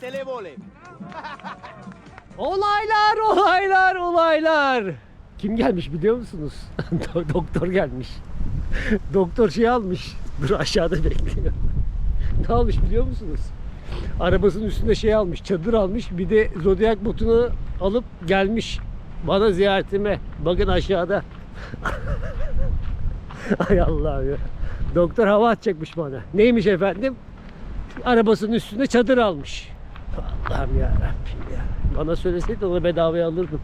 te le vole. Olaylar, olaylar, olaylar. Kim gelmiş biliyor musunuz? Do- Doktor gelmiş. Doktor şey almış. Dur aşağıda bekliyor. ne almış biliyor musunuz? Arabasının üstünde şey almış, çadır almış. Bir de zodyak botunu alıp gelmiş bana ziyaretime. Bakın aşağıda. Ay Allah'ım ya. Doktor hava atacakmış bana. Neymiş efendim? Arabasının üstünde çadır almış. Allah'ım ya Rabbim ya. Bana söyleseydi onu bedavaya alırdım.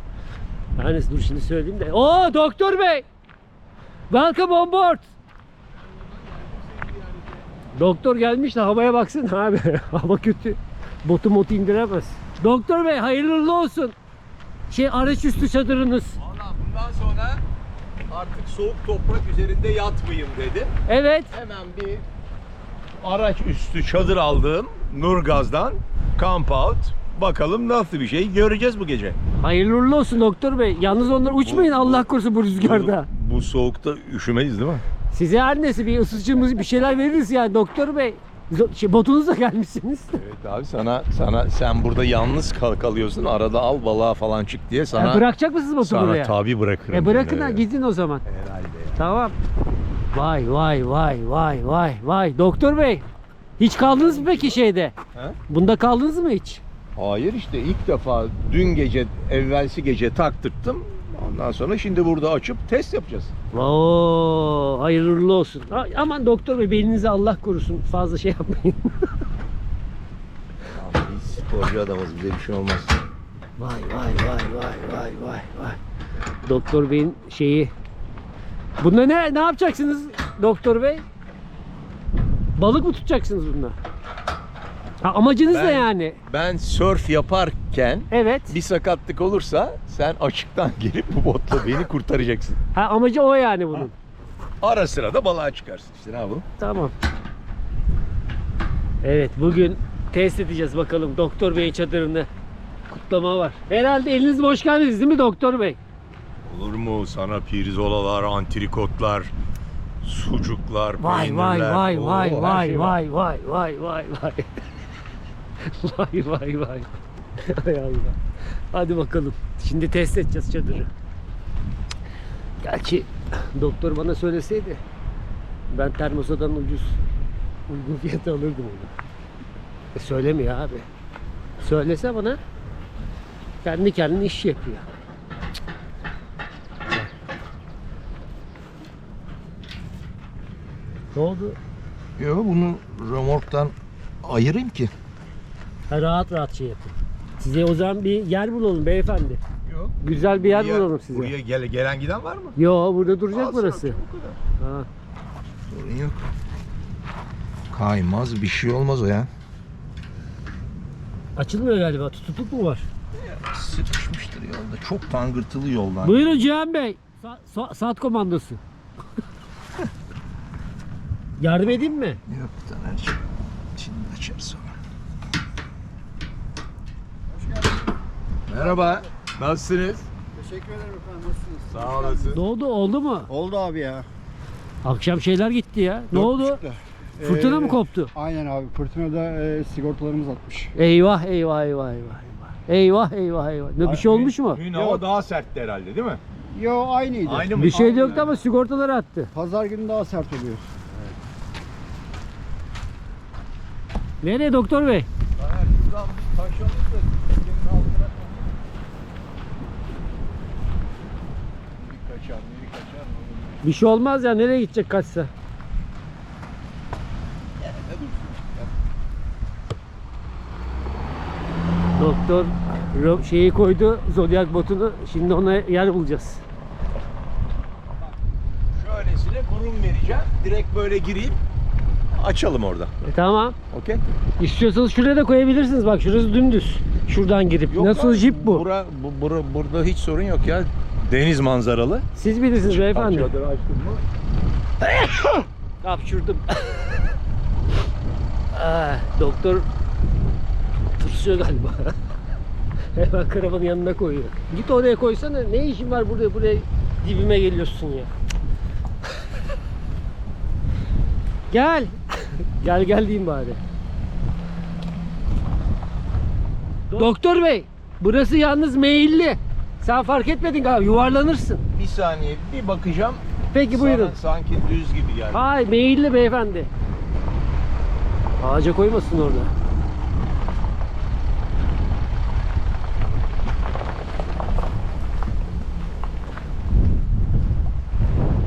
Yani dur şimdi söyleyeyim de. Oo doktor bey. Welcome on board. Doktor gelmiş de havaya baksın abi. Hava kötü. Botu motu indiremez. Doktor bey hayırlı olsun. Şey araç üstü çadırınız. Valla bundan sonra artık soğuk toprak üzerinde yatmayayım dedim. Evet. Hemen bir araç üstü çadır aldım Nurgaz'dan. Camp out. Bakalım nasıl bir şey göreceğiz bu gece. Hayırlı uğurlu olsun doktor bey. Yalnız onlar uçmayın Allah korusun bu rüzgarda. Bu, bu soğukta üşümeyiz değil mi? Size her neyse bir ısıtıcımız bir şeyler veririz yani doktor bey. Zo- Şey, botunuzla gelmişsiniz. Evet abi sana sana sen burada yalnız kal kalıyorsun. Arada al balığa falan çık diye sana Ya bırakacak mısınız botu sana buraya? tabi bırakırım. E bırakın ha gidin o zaman. Herhalde. Tamam. Vay vay vay vay vay vay. Doktor bey. Hiç kaldınız mı peki şeyde? Ha? Bunda kaldınız mı hiç? Hayır işte ilk defa dün gece evvelsi gece taktırttım. Ondan sonra şimdi burada açıp test yapacağız. Oo, hayırlı olsun. Aman doktor bey belinizi Allah korusun. Fazla şey yapmayın. Biz sporcu adamız bize bir şey olmaz. Vay vay vay vay vay vay vay. Doktor beyin şeyi. Bunda ne ne yapacaksınız doktor bey? Balık mı tutacaksınız bunda? Ha, amacınız ne Ben- yani? Ben surf yaparken Evet. bir sakatlık olursa sen açıktan gelip bu botla beni kurtaracaksın. Ha, amacı o yani bunun. Ara sıra da balığa çıkarsın işte ne yapalım. Tamam. Evet bugün test edeceğiz bakalım doktor beyin çadırını. Kutlama var. Herhalde eliniz boş geldiniz değil mi doktor bey? Olur mu sana pirzolalar, antrikotlar, sucuklar, Vay vay peynirler, vay oo, vay vay şey vay vay vay vay vay. vay vay vay. Hay Allah. Hadi bakalım. Şimdi test edeceğiz çadırı. Gerçi doktor bana söyleseydi ben termosadan ucuz uygun fiyata alırdım onu. E söylemiyor abi. Söylese bana kendi kendine iş yapıyor. Ne oldu? Yo bunu remorktan ayırayım ki. Ha, rahat rahat şey yapın. Size o zaman bir yer bulalım beyefendi. Yok. Güzel bir yer bulalım size. Buraya gele, gelen giden var mı? Yo burada duracak Alsana, burası. bu kadar. Ha. Sorun yok. Kaymaz bir şey olmaz o ya. Açılmıyor galiba. Tutukluk mu var? Sıkışmıştır yolda. Çok tangırtılı yoldan. Buyurun Cihan Bey. Sa- sa- saat komandosu. Yardım edeyim mi? Yok Taner'cim. Şimdi açarız sonra. Merhaba. Nasılsınız? Teşekkür ederim efendim. Nasılsınız? Sağ olasın. Ne oldu? Oldu mu? Oldu abi ya. Akşam şeyler gitti ya. Ne Dört oldu? buçukta. Fırtına Ee, mı koptu? Aynen abi. Fırtınada e, sigortalarımız atmış. Eyvah eyvah eyvah eyvah. Eyvah eyvah eyvah. Ne bir şey olmuş mu? Dün Yok. hava daha sertti herhalde değil mi? Yo aynıydı. Aynı mı? Bir şey de yoktu ama sigortaları attı. Pazar günü daha sert oluyor. Nereye doktor bey? Bir şey olmaz ya nereye gidecek kaçsa. Doktor şeyi koydu zodyak botunu. Şimdi ona yer bulacağız. Şöylesine kurum vereceğim. Direkt böyle gireyim. Açalım orada. E, tamam. Okey? İstiyorsanız şuraya da koyabilirsiniz. Bak şurası dümdüz. Şuradan girip. Nasıl lan, jip bu? Bura, bu bura- burada hiç sorun yok ya. Deniz manzaralı. Siz bilirsiniz beyefendi. Çadırı açtın mı? Ah, doktor tırsıyor galiba. Hemen karavanın yanına koyuyor. Git oraya koysana. Ne işin var burada? Buraya dibime geliyorsun ya. gel. Gel gel diyeyim bari. Doktor bey burası yalnız meyilli. Sen fark etmedin galiba yuvarlanırsın. Bir saniye bir bakacağım. Peki buyurun. Sana sanki düz gibi geldi. Hay meyilli beyefendi. Ağaca koymasın orada.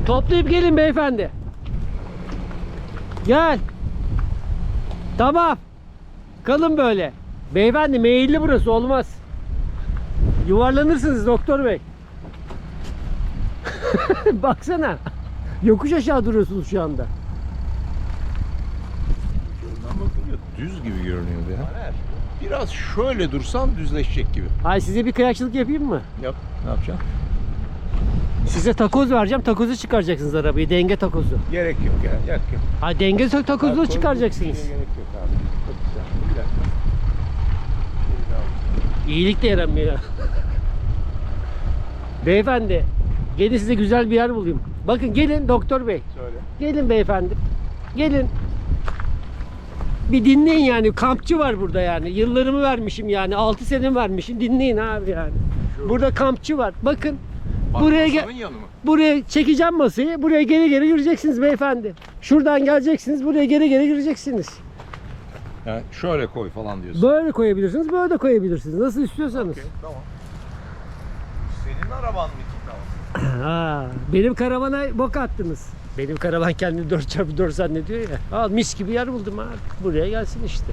Toplayıp gelin beyefendi. Gel. Tamam. Kalın böyle. Beyefendi meyilli burası olmaz. Yuvarlanırsınız doktor bey. Baksana. Yokuş aşağı duruyorsunuz şu anda. Düz gibi görünüyordu ya. Biraz şöyle dursam düzleşecek gibi. Ay size bir kıyakçılık yapayım mı? Yap. Ne yapacağım? Size takoz vereceğim. Takozu çıkaracaksınız arabayı. Denge takozu. Gerek yok ya. Gerek yok. Ha denge ta- takozunu çıkaracaksınız. bir şeye gerek yok abi. Çok güzel. Bir dakika. Bir daha. İyilik de yaramıyor. Beyefendi, gelin size güzel bir yer bulayım. Bakın gelin doktor bey. Söyle. Gelin beyefendi. Gelin. Bir dinleyin yani. Kampçı var burada yani. Yıllarımı vermişim yani. 6 senem vermişim. Dinleyin abi yani. Burada kampçı var. Bakın. Buraya mı? Buraya çekeceğim masayı. Buraya geri geri yürüyeceksiniz beyefendi. Şuradan geleceksiniz. Buraya geri geri gireceksiniz. Yani şöyle koy falan diyorsun. Böyle koyabilirsiniz. Böyle de koyabilirsiniz. Nasıl istiyorsanız. Okey, tamam. Senin araban mı ki tamam? Ha, benim karavana bok attınız. Benim karavan kendini 4x4 zannediyor ya. Al mis gibi yer buldum abi. Buraya gelsin işte.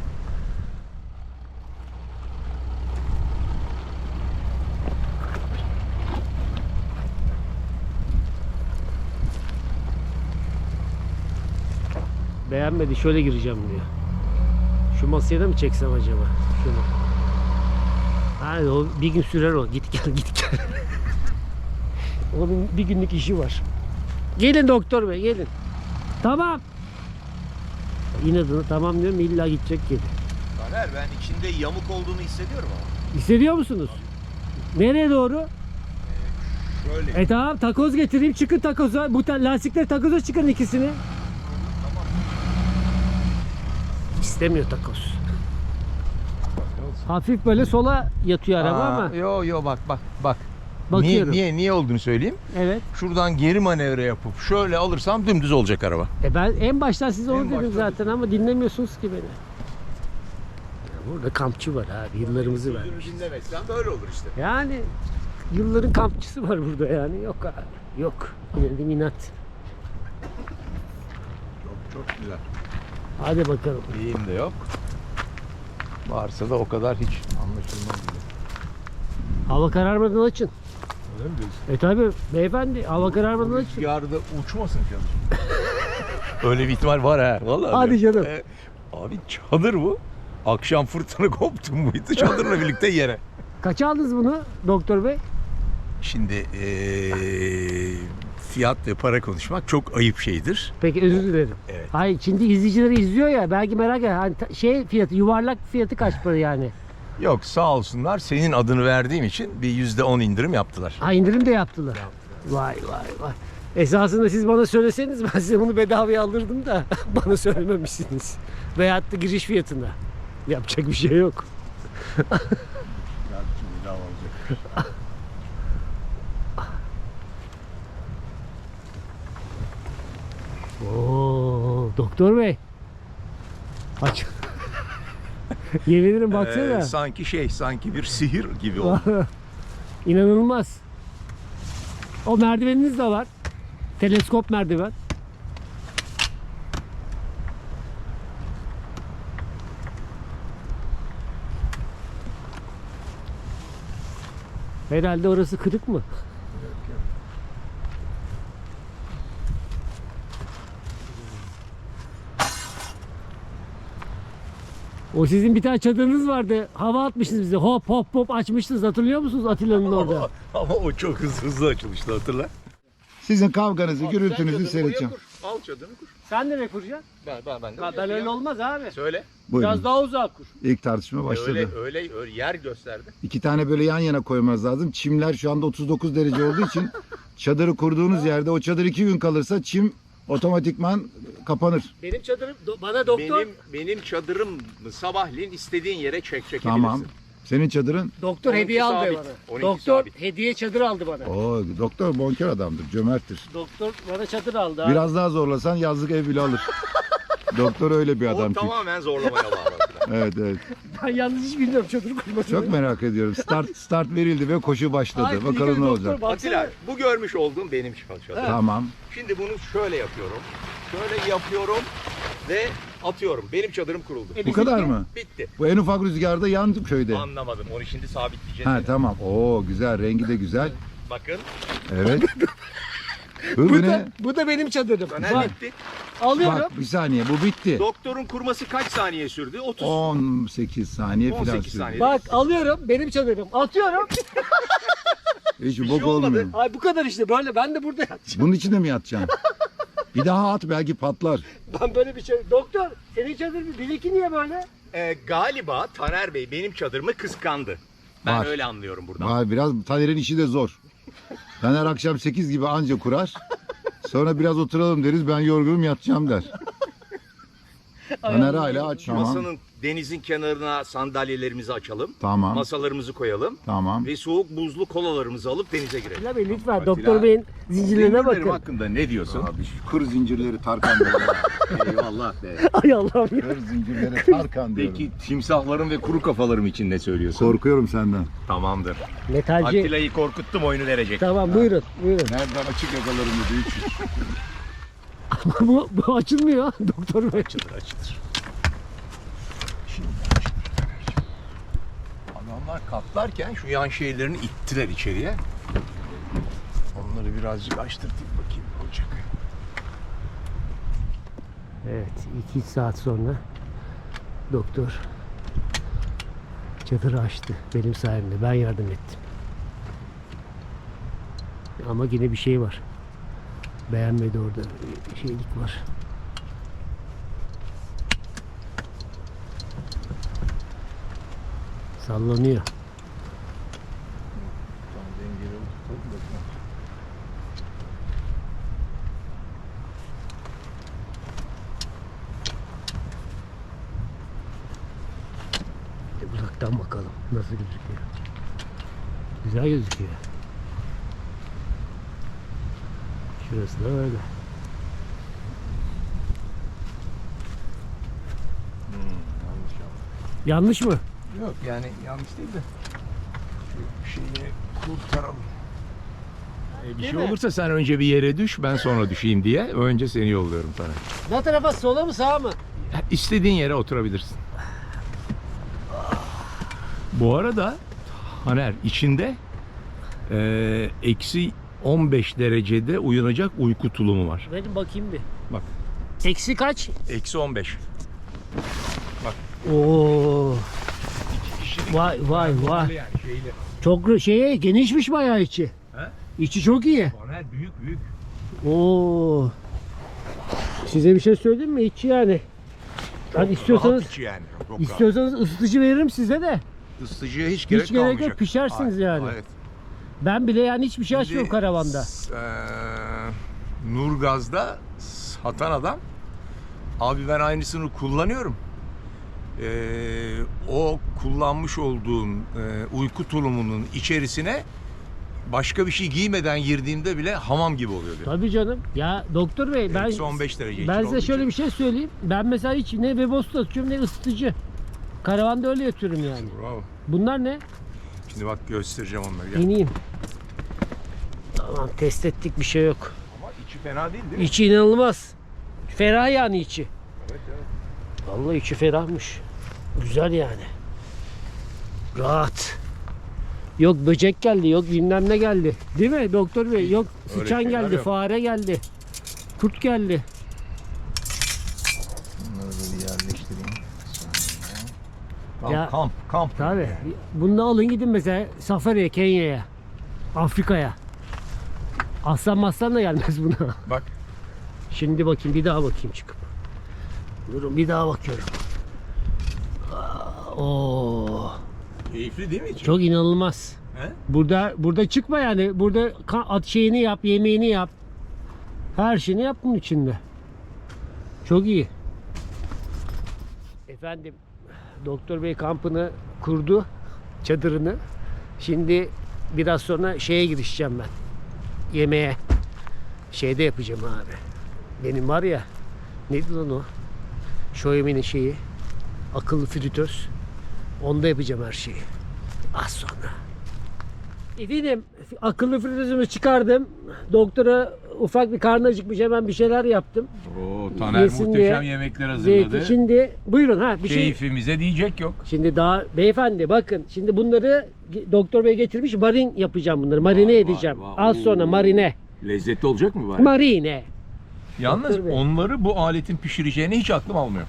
Beğenmedi. Şöyle gireceğim diyor. Şu masaya da mı çeksem acaba? Şunu. Ha, o bir gün sürer o. Git gel git gel. Onun bir günlük işi var. Gelin doktor bey gelin. Tamam. İnadına tamam diyorum illa gidecek geri. Taner ben içinde yamuk olduğunu hissediyorum ama. Hissediyor musunuz? Nereye doğru? Şöyle. E tamam takoz getireyim çıkın takoza. Bu ta- lastikleri takoza çıkın ikisini. İstemiyor takoz. Hafif böyle sola yatıyor araba ama. Yo yo bak bak bak. Bakıyorum. Niye, niye, niye olduğunu söyleyeyim. Evet. Şuradan geri manevra yapıp şöyle alırsam dümdüz olacak araba. E ben en baştan size onu En dedim baştan zaten ama dinlemiyorsunuz ki beni. Ya burada kampçı var abi. Yıllarımızı vermiş. dinlemezsen böyle olur işte. Yani yılların kampçısı var burada yani. Yok abi. Yok. Benim inat. Çok çok güzel. Hadi bakalım. İyiyim de yok. Varsa da o kadar hiç anlaşılmaz gibi. Hava kararmadan açın. Öyle mi diyorsun? E tabi beyefendi hava kararmadan açın. Rüzgarda uçmasın çadır. Öyle bir ihtimal var ha. Vallahi. Hadi diyorum. canım. E, abi çadır bu. Akşam fırtına koptu muydu çadırla birlikte yere. Kaç aldınız bunu doktor bey? Şimdi eee fiyat ve para konuşmak çok ayıp şeydir. Peki özür dilerim. Evet. Hayır şimdi izleyicileri izliyor ya belki merak eder. Hani ta- şey fiyatı yuvarlak fiyatı kaç para yani? Yok sağ olsunlar senin adını verdiğim için bir yüzde on indirim yaptılar. Ha indirim de yaptılar. Vay vay vay. Esasında siz bana söyleseniz ben size bunu bedavaya alırdım da bana söylememişsiniz. Veyahut da giriş fiyatına. Yapacak bir şey yok. Oo, doktor bey. Aç. Yemin ederim baksana. Ee, sanki şey sanki bir sihir gibi oldu. İnanılmaz. O merdiveniniz de var. Teleskop merdiven. Herhalde orası kırık mı? O sizin bir tane çadırınız vardı. Hava atmıştınız bize. Hop hop hop açmıştınız. Hatırlıyor musunuz Atilla'nın orada? Ama o çok hızlı hızlı açılmıştı hatırla. Sizin kavganızı, gürültünüzü seyredeceğim. Al çadırını kur. Sen nereye kuracaksın? Ben ben ben. de Ben, yapayım. öyle olmaz abi. Söyle. Buyurun. Biraz daha uzağa kur. İlk tartışma başladı. Öyle, öyle öyle yer gösterdi. İki tane böyle yan yana koymaz lazım. Çimler şu anda 39 derece olduğu için çadırı kurduğunuz yerde o çadır iki gün kalırsa çim otomatikman kapanır. Benim çadırım do- bana doktor Benim benim çadırım sabahleyin istediğin yere çek çekebilirsin. Tamam. Senin çadırın? Doktor hediye aldı sabit, bana. Doktor sabit. hediye çadır aldı bana. Oo, doktor bonkör adamdır, cömerttir. Doktor bana çadır aldı. ha. Biraz daha zorlasan yazlık ev bile alır. doktor öyle bir adam O ki. tamamen zorlamaya bağlı. Evet evet. Ben yalnız hiç bilmiyorum çadır kurmasını. Çok merak ediyorum. Start start verildi ve koşu başladı. Ay, Bakalım ne olacak. Atilla bu görmüş olduğum benim çadırım. Tamam. Şimdi bunu şöyle yapıyorum. Şöyle yapıyorum ve atıyorum. Benim çadırım kuruldu. E, Bu kadar mı? Bitti. Bu en ufak rüzgarda yandı köyde. Anlamadım. Onu şimdi sabitleyeceğiz. Ha tamam. Oo güzel. Rengi de güzel. Bakın. Evet. Dur Bu bu da, ne? bu da benim çadırım. Döner Bak, bitti. Alıyorum. Bak bir saniye bu bitti. Doktorun kurması kaç saniye sürdü? 30. 18 saniye falan 18 sürdü. saniye. Bak alıyorum benim çadırım. Atıyorum. Hiç şey bok olmadı. olmuyor. Ay bu kadar işte böyle ben de burada yatacağım. Bunun içinde mi yatacaksın? Bir daha at belki patlar. Ben böyle bir şey. Doktor senin çadırın benimki niye böyle? Ee, galiba Taner Bey benim çadırımı kıskandı. Ben Var. öyle anlıyorum buradan. Vay biraz Taner'in işi de zor. Taner akşam 8 gibi anca kurar. Sonra biraz oturalım deriz ben yorgunum yatacağım der. Taner hala aç. Tamam. Masanın denizin kenarına sandalyelerimizi açalım. Tamam. Masalarımızı koyalım. Tamam. Ve soğuk buzlu kolalarımızı alıp denize girelim. Atilla Bey lütfen Atilla. doktor beyin zincirlerine Zincirlerim bakın. hakkında ne diyorsun? Abi şu kır zincirleri Tarkan diyor. Eyvallah be. Ay Allah'ım ya. kır zincirleri Tarkan diyorum. Peki timsahlarım ve kuru kafalarım için ne söylüyorsun? Korkuyorum senden. Tamamdır. Metalci. Atilla'yı korkuttum oyunu verecek. Tamam buyurun buyurun. Nereden açık yakalarım dedi hiç. bu, bu açılmıyor doktor bey. Açılır açılır. Şimdi açılır. Adamlar katlarken şu yan şeylerini ittiler içeriye. Onları birazcık açtırtayım bakayım ne olacak. Evet iki saat sonra doktor çadırı açtı benim sayemde ben yardım ettim. Ama yine bir şey var. Beğenmedi orada şeylik var. Sallanıyor. Bir uzaktan bakalım nasıl gözüküyor. Güzel gözüküyor. Şurası da öyle. Yanlış mı? Yok yani yanlış değil de şu şeyi kurtaralım. bir Değil şey mi? olursa sen önce bir yere düş ben sonra düşeyim diye önce seni yolluyorum sana. Ne tarafa sola mı sağa mı? İstediğin yere oturabilirsin. Bu arada Haner içinde eee, eksi 15 derecede uyanacak uyku tulumu var. Verin bakayım bir. Bak. Eksi kaç? Eksi 15. Oo. Vay vay vay. Yani. Çok şeye genişmiş bayağı içi. He? İçi çok iyi. Haner büyük büyük. Oo. Size bir şey söyleyeyim mi? İçi yani. Hadi istiyorsanız Rahat içi yani. Çok rahat. istiyorsanız ısıtıcı veririm size de. Isıtıcıya hiç gerek Hiç gerek yok, kalmayacak. pişersiniz Hayır, yani. Evet. Ben bile yani hiçbir şey açmıyorum karavanda. eee, Nurgaz'da satan adam abi ben aynısını kullanıyorum. Eee, o kullanmış olduğum eee, uyku tulumunun içerisine başka bir şey giymeden girdiğimde bile hamam gibi oluyor diyor. Tabii canım. Ya doktor bey ben Eksi 15 derece ben size şöyle için. bir şey söyleyeyim. Ben mesela hiç ne Webasto açıyorum ne ısıtıcı. Karavanda öyle yatıyorum yani. Bravo. Bunlar ne? Şimdi bak göstereceğim onları. Gel. İneyim. Tamam test ettik bir şey yok. Ama içi fena değil değil mi? İçi inanılmaz. Ferah yani içi. Vallahi içi ferahmış. Güzel yani. Rahat. Yok böcek geldi, yok bilmem ne geldi. Değil mi doktor bey? Yok Öyle sıçan şeyler geldi, yok. fare geldi. Kurt geldi. Bunları böyle yerleştireyim. Tam Ya- kamp, kamp. Tabii. Bunu da alın gidin mesela safariye, Kenya'ya. Afrika'ya. Aslan maslan da gelmez buna. Bak Şimdi bakayım bir daha bakayım çıkıp. Durun bir daha bakıyorum. Oo, keyifli değil mi içi? çok inanılmaz. He? Burada burada çıkma yani. Burada at şeyini yap, yemeğini yap. Her şeyini yap bunun içinde. Çok iyi. Efendim, Doktor Bey kampını kurdu. çadırını. Şimdi biraz sonra şeye girişeceğim ben. Yemeğe. Şeyde yapacağım abi. Benim var ya neydi lan o? Xiaomi'nin şeyi. Akıllı fritöz. Onda yapacağım her şeyi. Az sonra. Efendim akıllı fritözümü çıkardım. Doktora ufak bir karnı acıkmış hemen bir şeyler yaptım. Oo, Taner Yesin muhteşem diye. yemekler Zeytin. Şimdi buyurun ha bir şey. Keyfimize diyecek yok. Şimdi daha beyefendi bakın şimdi bunları doktor bey getirmiş marin yapacağım bunları marine Vay, edeceğim. vay, vay. Az sonra Oo. marine. Lezzetli olacak mı bari? Marine. Yalnız Doktor Bey. onları bu aletin pişireceğini hiç aklım almıyor.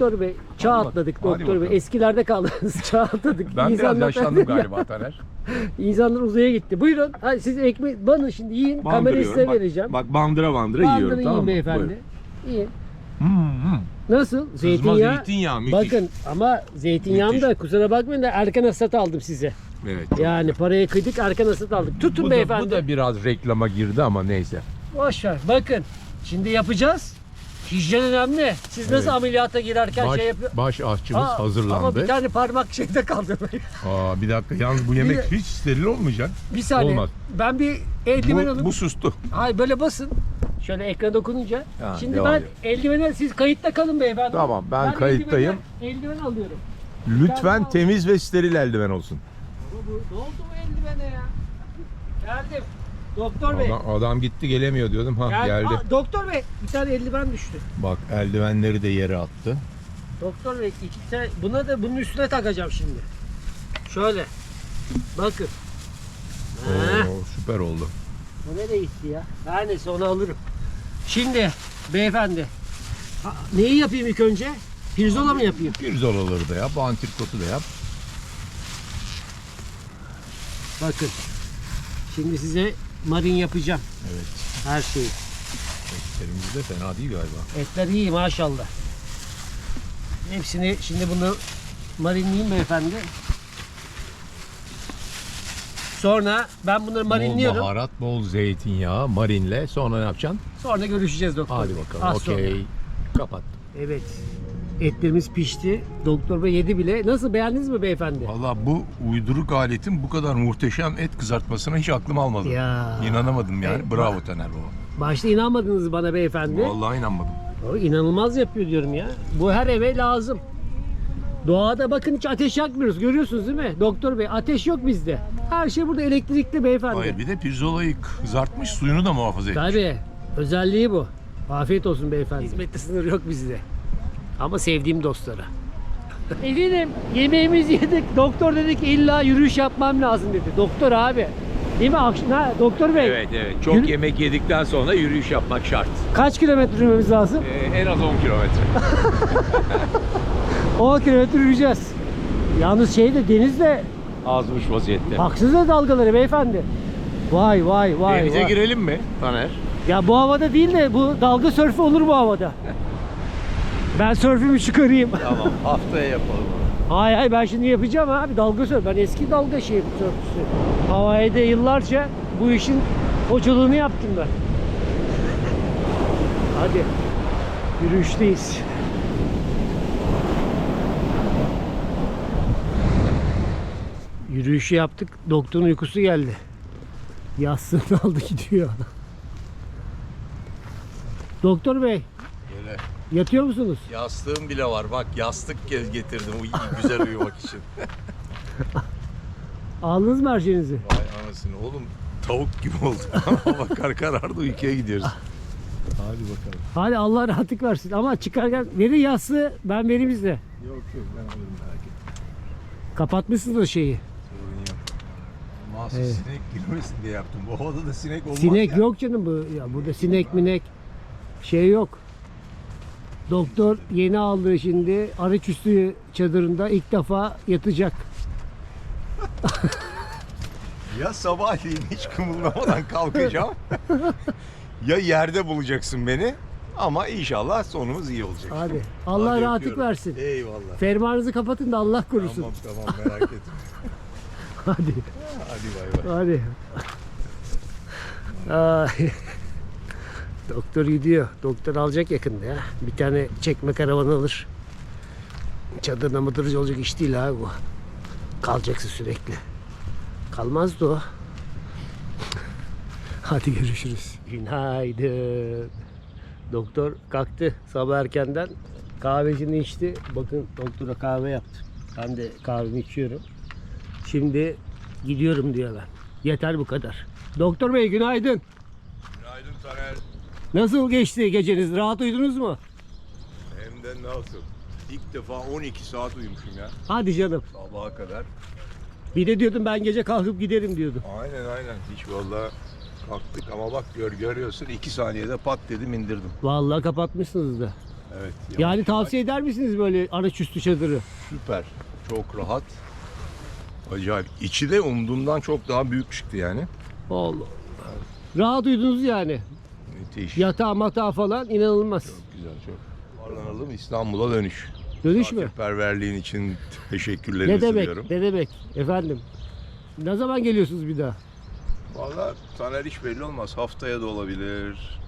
Doktor bey çağ Hadi bak- atladık hadi doktor bey. bakalım. Eskilerde kaldınız çağ atladık. Ben biraz İnsanlar- yaşlandım galiba Taner. İnsanlar uzaya gitti. Buyurun. Hadi siz ekmek banın şimdi yiyin. Kamerayı Bandırıyorum. size Bak- vereceğim. Bak bandıra bandıra Bandırın yiyorum yiyin tamam mı? beyefendi. Buyurun. Yiyin. Hmm, hmm. Nasıl? Sızma Zeytinyağı. zeytinyağı müthiş. Bakın ama zeytinyağını da Müthiş. kusura bakmayın da erken hasat aldım size. Evet. Yani paraya kıydık erken hasat aldık. Tutun bu, da, beyefendi. bu da biraz reklama girdi ama neyse. Boş ver. Bakın. Şimdi yapacağız. Hijyen önemli. Siz nasıl Evet. ameliyata girerken Baş, şey yapıyor? baş aşçımız Aa, Ama hazırlandı. bir tane parmak şeyde kaldı. Aa, bir dakika yalnız bu yemek hiç steril olmayacak. bir saniye. Olmaz. Ben bir eldiven alıp bu sustu. Hayır böyle basın. Şöyle ekrana dokununca. Ha, Şimdi devam ben edelim. eldiveni siz kayıtta kalın beyefendi. Tamam, ben kayıttayım. Eldiven, eldiven alıyorum. Lütfen temiz ve steril eldiven olsun. Bu, ne oldu bu eldivene ya? Geldim. Doktor bey. Adam, adam gitti gelemiyor diyordum. Ha Gel- geldi. Aa, doktor bey bir tane eldiven düştü. Bak eldivenleri de yere attı. Doktor bey iki tane buna da bunun üstüne takacağım şimdi. Şöyle. Bakın. Ha, Oo, süper oldu. o nereye gitti ya? Her neyse onu alırım. Şimdi beyefendi. ha, neyi yapayım ilk önce? Pirzola mı yapayım? Pirzolaları da yap, antrikotu da yap. Bakın. Şimdi size marin yapacağım. Evet. Her şeyi. Etlerimiz de fena değil galiba. Etler iyi maşallah. Hepsini şimdi bunu marinleyeyim beyefendi. Sonra ben bunları Bol marinliyorum. baharat, bol zeytinyağı, marinle. Sonra ne yapacaksın? Sonra görüşeceğiz doktor. Hadi bakalım. Okey. Kapat. Evet. Etlerimiz pişti. Doktor bey yedi bile. Nasıl beğendiniz mi beyefendi? Valla bu uyduruk aletin bu kadar muhteşem et kızartmasına hiç aklım almadı. Ya. İnanamadım yani. Evet. Bravo Taner baba. Başta inanmadınız bana beyefendi. Vallahi inanmadım. O inanılmaz yapıyor diyorum ya. Bu her eve lazım. Doğada bakın hiç ateş yakmıyoruz. Görüyorsunuz değil mi? Doktor bey ateş yok bizde. Her şey burada elektrikli beyefendi. Hayır bir de pirzolayı kızartmış suyunu da muhafaza etmiş. Tabii. Özelliği bu. Afiyet olsun beyefendi. Hizmette sınır yok bizde. Ama sevdiğim dostlara. Efendim yemeğimizi yedik. Doktor dedi ki illa yürüyüş yapmam lazım dedi. Doktor abi. Değil mi? Akş- Ha, doktor bey. Evet evet. Çok Yürü- yemek yedikten sonra yürüyüş yapmak şart. Kaç kilometre yürümemiz lazım? Ee, en az 10 kilometre. 10 kilometre yürüyeceğiz. Yalnız şey de deniz de Azmış vaziyette. Baksanıza dalgaları beyefendi. Vay vay vay. Denize vay. girelim mi Taner? Ya bu havada değil de bu dalga sörfü olur bu havada. Ben sörfümü çıkarayım. Tamam haftaya yapalım. Hay hay ben şimdi yapacağım abi dalga sörf. Ben eski dalga şey sörfçüsü. Havayda yıllarca bu işin hocalığını yaptım ben. Hadi. Yürüyüşteyiz. Yürüyüşü yaptık. Doktorun uykusu geldi. Yastığını aldı gidiyor. Doktor bey yatıyor musunuz? yastığım bile var. Bak yastık ge- getirdim u- güzel uyumak için. Aldınız mı her şeyinizi? Vay anasını oğlum tavuk gibi oldu. Hava kar karardı uykuya gidiyoruz. Hadi bakalım. Hadi Allah rahatlık versin ama çıkarken verin yastığı ben vereyim size. Yok yok ben alırım merak etme. Kapatmışsınız şeyi. Sorun yok. Mahsus Evet. sinek girmesin diye yaptım. Bu havada da sinek olmaz Sinek ya. yok canım bu. Ya burada sinek minek şey yok. Doktor yeni aldığı şimdi Arıçüstü çadırında ilk defa yatacak. Ya sabahleyin hiç kımıldamadan kalkacağım. ya yerde bulacaksın beni. Ama inşallah sonumuz iyi olacak. Hadi. Allah Hadi rahatlık öpüyorum. versin. Eyvallah. Fermuarınızı kapatın da Allah korusun. Tamam tamam merak etme. Hadi. Hadi bay bay. Hadi. Ay. Doktor gidiyor. Doktor alacak yakında ya. Bir tane çekme karavanı alır. Çadırına mıdırıcı olacak iş değil abi bu. Kalacaksın sürekli. Kalmazdı o. Hadi görüşürüz. Günaydın. Doktor kalktı sabah erkenden. Kahvesini içti. Bakın doktora kahve yaptı. Ben de kahvemi içiyorum. Şimdi gidiyorum diyor ben. Yeter bu kadar. Doktor bey günaydın. Günaydın Taner. Nasıl geçti geceniz? Rahat uyudunuz mu? Hem de nasıl? İlk defa 12 saat uyumuşum ya. Hadi canım. Sabaha kadar. Bir de diyordum ben gece kalkıp giderim diyordum. Aynen aynen. Hiç vallahi kalktık ama bak gör görüyorsun 2 saniyede pat dedim indirdim. Vallahi kapatmışsınız da. Evet. Yani tavsiye eder misiniz böyle araç üstü çadırı? Süper. Çok rahat. Acayip. İçi de umduğumdan çok daha büyük çıktı yani. Allah. Rahat uyudunuz yani. Müthiş. Yatağı matağı falan inanılmaz. Çok güzel çok. Varlanalım İstanbul'a dönüş. Dönüş mü? Misafirperverliğin için teşekkürlerimi Ne demek? sunuyorum. Ne demek? Efendim. Ne zaman geliyorsunuz bir daha? Valla Taner hiç belli olmaz. Haftaya da olabilir.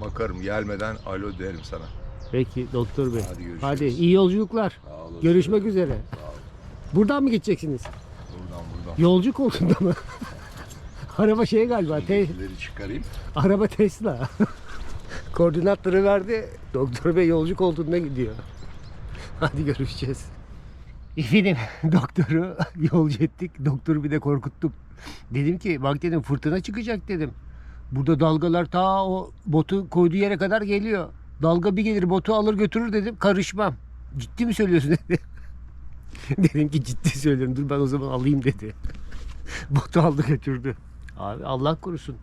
Bakarım gelmeden alo derim sana. Peki doktor bey. Hadi görüşürüz. Hadi iyi yolculuklar. Sağ olasın. Görüşmek üzere. Sağ ol. Buradan mı gideceksiniz? Buradan buradan. Yolcu koltuğunda mı? Araba şey galiba. Te- çıkarayım. araba Tesla. Koordinatları verdi. Doktor bey yolcu koltuğunda gidiyor. Hadi görüşeceğiz. Efendim doktoru yolcu ettik. Doktoru bir de korkuttum. Dedim ki bak dedim fırtına çıkacak dedim. Burada dalgalar ta o botu koyduğu yere kadar geliyor. Dalga bir gelir botu alır götürür dedim. Karışmam. Ciddi mi söylüyorsun dedi. dedim ki ciddi söylüyorum. Dur ben o zaman alayım dedi. botu aldı götürdü. Abi Allah korusun.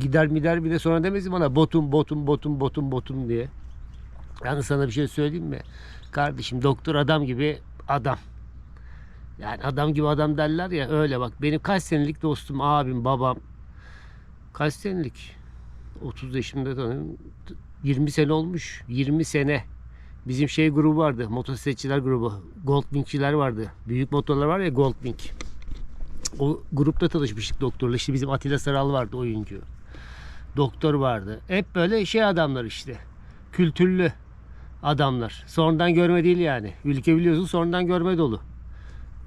Gider mider bir de sonra demesin bana botum botum botum botum botum diye. Yani sana bir şey söyleyeyim mi? Kardeşim doktor adam gibi adam. Yani adam gibi adam derler ya öyle bak. Benim kaç senelik dostum, abim, babam. Kaç senelik? 30 yaşımda tanıyorum. 20 sene olmuş. 20 sene. Bizim şey grubu vardı. Motosikletçiler grubu. Goldwing'çiler vardı. Büyük motorlar var ya Goldwing. O grupta tanışmıştık doktorla. İşte bizim Atilla Saral vardı oyuncu. Doktor vardı. Hep böyle şey adamlar işte. Kültürlü adamlar. Sonradan görme değil yani. Ülke biliyorsun sonradan görme dolu.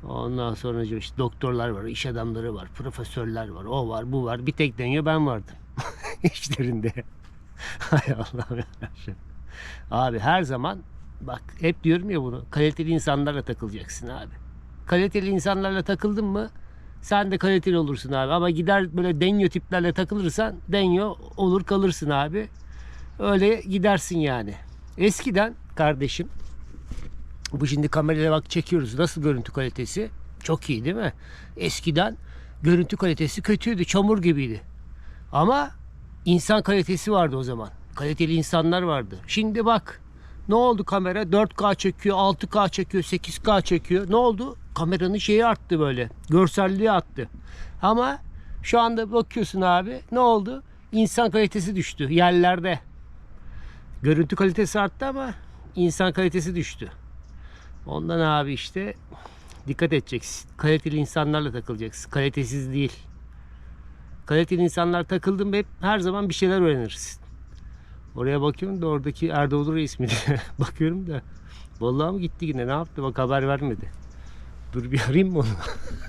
Ondan sonra işte doktorlar var, iş adamları var, profesörler var, o var, bu var. Bir tek deniyor ben vardım. İşlerinde. Hay Allah'ım. Abi her zaman bak hep diyorum ya bunu. Kaliteli insanlarla takılacaksın abi. Kaliteli insanlarla takıldın mı sen de kaliteli olursun abi. Ama gider böyle denyo tiplerle takılırsan denyo olur kalırsın abi. Öyle gidersin yani. Eskiden kardeşim bu şimdi kamerayla bak çekiyoruz. Nasıl görüntü kalitesi? Çok iyi değil mi? Eskiden görüntü kalitesi kötüydü. Çamur gibiydi. Ama insan kalitesi vardı o zaman. Kaliteli insanlar vardı. Şimdi bak ne oldu kamera? 4K çekiyor, 6K çekiyor, 8K çekiyor. Ne oldu? Kameranın şeyi arttı böyle. Görselliği arttı. Ama şu anda bakıyorsun abi ne oldu? İnsan kalitesi düştü yerlerde. Görüntü kalitesi arttı ama insan kalitesi düştü. Ondan abi işte dikkat edeceksin. Kaliteli insanlarla takılacaksın. Kalitesiz değil. Kaliteli insanlar takıldın mı hep her zaman bir şeyler öğrenirsin. Oraya bakıyorum da oradaki Erdoğdu Reis mi diye bakıyorum da vallahi mı gitti yine ne yaptı bak haber vermedi. Dur bir arayayım mı onu?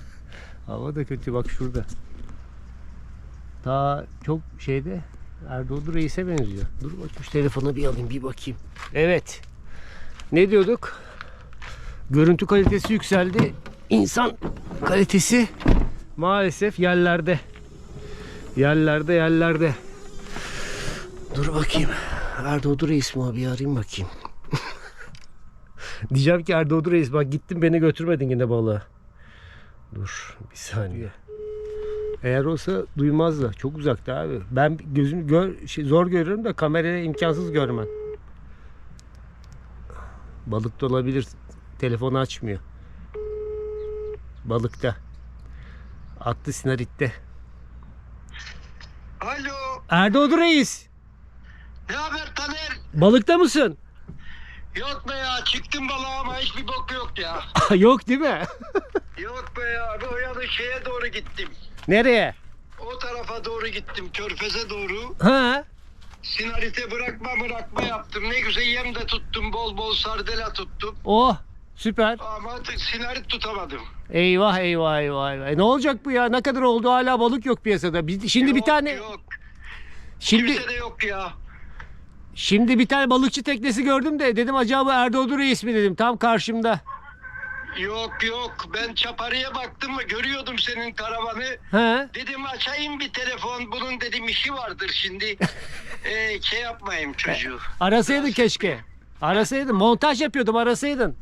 Hava da kötü bak şurada. Ta çok şeyde Erdoğdu Reis'e benziyor. Dur bakayım şu telefonu bir alayım bir bakayım. Evet. Ne diyorduk? Görüntü kalitesi yükseldi. İnsan kalitesi maalesef yerlerde. Yerlerde yerlerde. Dur bakayım. Erdoğdu Reis mi abi arayayım bakayım. Diyeceğim ki Erdoğdu Reis bak gittin beni götürmedin yine balığa. Dur bir saniye. Eğer olsa duymaz da çok uzakta abi. Ben gözüm gör, şey, zor görüyorum da kameraya imkansız görmen. Balıkta olabilir. Telefonu açmıyor. Balıkta. Attı sinaritte. Alo, Erdoğdu Reis. Ne haber Taner? Balıkta mısın? Yok be ya, çıktım balığa ama hiçbir bok yok ya. Yok değil mi? Yok be ya, o yana şeye doğru gittim. Nereye? O tarafa doğru gittim, körfeze doğru. Ha? Sinarite bırakma bırakma yaptım. Ne güzel yem de tuttum, bol bol sardela tuttum. Oh. Süper. Ama sinarit tutamadım. Eyvah eyvah eyvah. eyvah. E ne olacak bu ya? Ne kadar oldu hala balık yok piyasada. Şimdi bir Yok, tane Yok. şimdi Kimse de yok ya. Şimdi bir tane balıkçı teknesi gördüm de dedim acaba Erdoğdu Reis mi dedim tam karşımda. Yok yok. Ben çaparıya baktım mı görüyordum senin karavanı. He? Dedim açayım bir telefon. Bunun dedim işi vardır şimdi. ee, şey yapmayayım çocuğu. Arasaydın keşke. Arasaydın. Montaj yapıyordum arasaydın.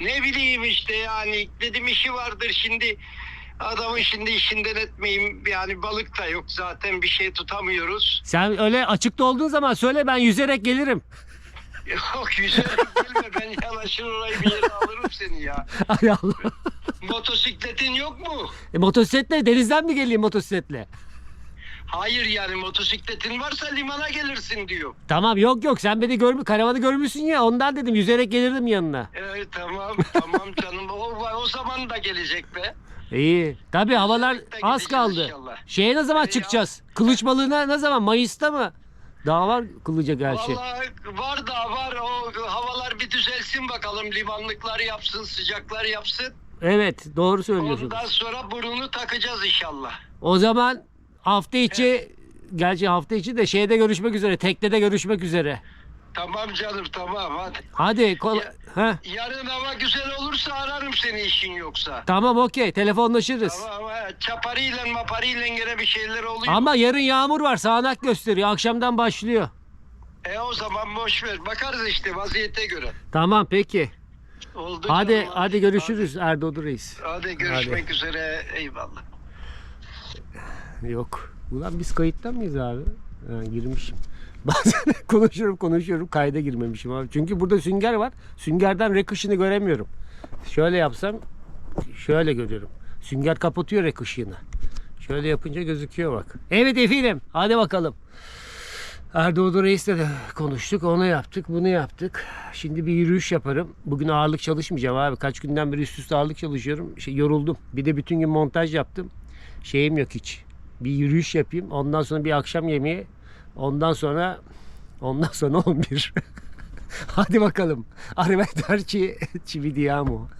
Ne bileyim işte yani dedim işi vardır şimdi. Adamın şimdi işinden etmeyeyim. Yani balık da yok zaten bir şey tutamıyoruz. Sen öyle açıkta olduğun zaman söyle ben yüzerek gelirim. Yok yüzerek gelme ben yanaşır orayı bir yere alırım seni ya. Ay Allah. Motosikletin yok mu? E, motosikletle denizden mi geleyim motosikletle? Hayır yani motosikletin varsa limana gelirsin diyor. Tamam yok yok sen beni görmü karavanı görmüşsün ya ondan dedim yüzerek gelirdim yanına. Evet tamam tamam canım o, o zaman da gelecek be. İyi. Tabii havalar az gideceğiz kaldı. inşallah. Şeye ne zaman Ee, çıkacağız? Kılıç balığına ne zaman? Mayıs'ta mı? Daha var kılıca gerçi. Vallahi var da var o havalar bir düzelsin bakalım limanlıklar yapsın sıcaklar yapsın. Evet doğru söylüyorsun. Ondan sonra burnunu takacağız inşallah. O zaman hafta içi gerçi hafta içi de şeyde görüşmek üzere. Teknede görüşmek üzere. Tamam canım tamam hadi. Hadi kol Ya- ha Yarın hava güzel olursa ararım seni işin yoksa. tamam okey telefonlaşırız. Tamam ha, çapariyle mapariyle gene bir şeyler oluyor. Ama yarın yağmur var. Sağanak gösteriyor. Akşamdan başlıyor. E o zaman boş ver. Bakarız işte vaziyete göre. Tamam peki. Oldu Hadi canım, hadi görüşürüz Erdoğdu Reis. Hadi görüşmek üzere. Eyvallah. Yok. Ulan biz kayıttan mıyız abi? Ha, girmişim. Bazen konuşuyorum konuşuyorum kayda girmemişim abi. Çünkü burada sünger var. Süngerden rek ışını göremiyorum. Şöyle yapsam şöyle görüyorum. Sünger kapatıyor rek ışığını. Şöyle yapınca gözüküyor bak. Evet efendim. Hadi bakalım. Erdoğdu Reis'le de konuştuk. Onu yaptık. Bunu yaptık. Şimdi bir yürüyüş yaparım. Bugün ağırlık çalışmayacağım abi. Kaç günden beri üst üste ağırlık çalışıyorum. Şey, yoruldum. Bir de bütün gün montaj yaptım. Şeyim yok hiç. Bir yürüyüş yapayım. Ondan sonra bir akşam yemeği. Ondan sonra ondan sonra 11. Hadi bakalım. Arrivederci ci vediamo.